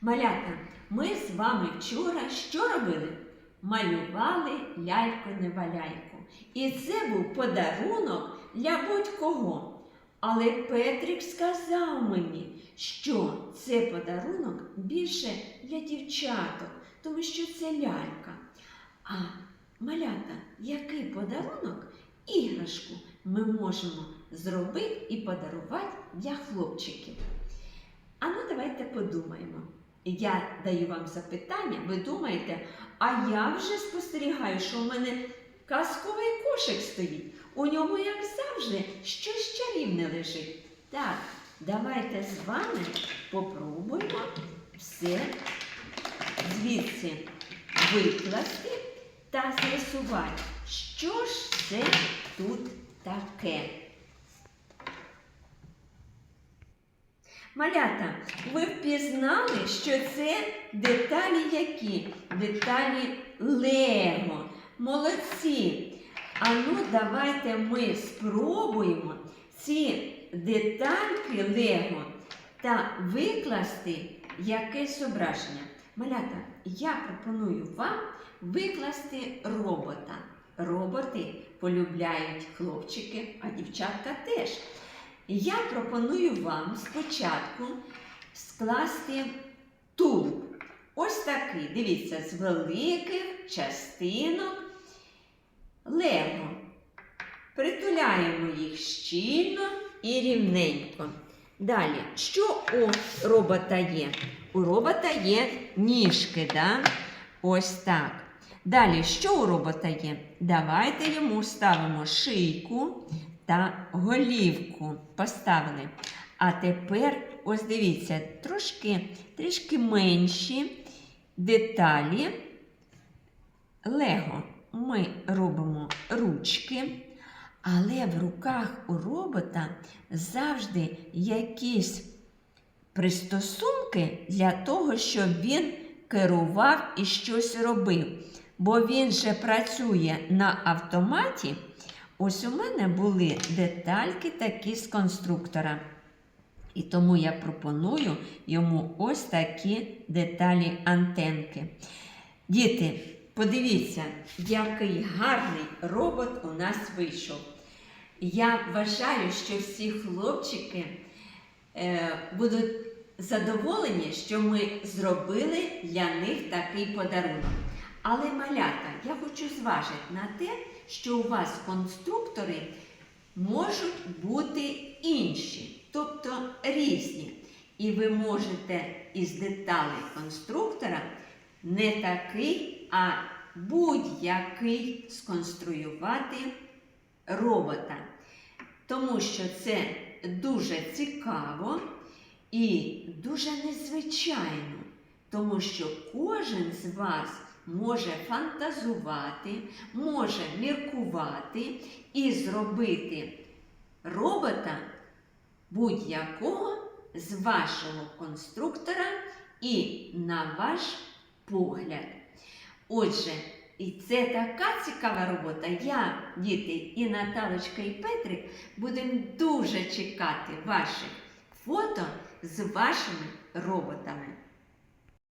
Малята, ми з вами вчора що робили? Малювали ляльку-неваляйку. І це був подарунок для будь-кого. Але Петрик сказав мені, що це подарунок більше для дівчаток, тому що це лялька. А малята, який подарунок, іграшку ми можемо зробити і подарувати для хлопчиків? А ну давайте подумаємо. Я даю вам запитання, ви думаєте, а я вже спостерігаю, що в мене казковий кошик стоїть. У ньому, як завжди, щось чарівне лежить. Так, давайте з вами попробуємо все звідси викласти та з'ясувати, що ж це тут таке. Малята, ви впізнали, що це деталі які? Деталі Лего. Молодці. А ну, давайте ми спробуємо ці детальки Лего та викласти якесь зображення. Малята, я пропоную вам викласти робота. Роботи полюбляють хлопчики, а дівчатка теж. Я пропоную вам спочатку скласти тулуб. Ось такий, дивіться, з великих частинок лего. Притуляємо їх щільно і рівненько. Далі, що у робота є? У робота є ніжки, да? ось так. Далі, що у робота є? Давайте йому ставимо шийку та голівку. Поставили. А тепер, ось дивіться, трошки, трішки менші деталі Лего. Ми робимо ручки, але в руках у робота завжди якісь пристосунки для того, щоб він керував і щось робив. Бо він же працює на автоматі. Ось у мене були детальки такі з конструктора. І тому я пропоную йому ось такі деталі антенки. Діти, подивіться, який гарний робот у нас вийшов. Я вважаю, що всі хлопчики е, будуть задоволені, що ми зробили для них такий подарунок. Але малята, я хочу зважити на те, що у вас конструктори можуть бути інші, тобто різні. І ви можете із деталей конструктора не такий, а будь-який сконструювати робота. Тому що це дуже цікаво і дуже незвичайно, тому що кожен з вас може фантазувати, може міркувати і зробити робота будь-якого з вашого конструктора і на ваш погляд. Отже, і це така цікава робота. Я, діти, і Наталочка, і Петрик будемо дуже чекати ваших фото з вашими роботами.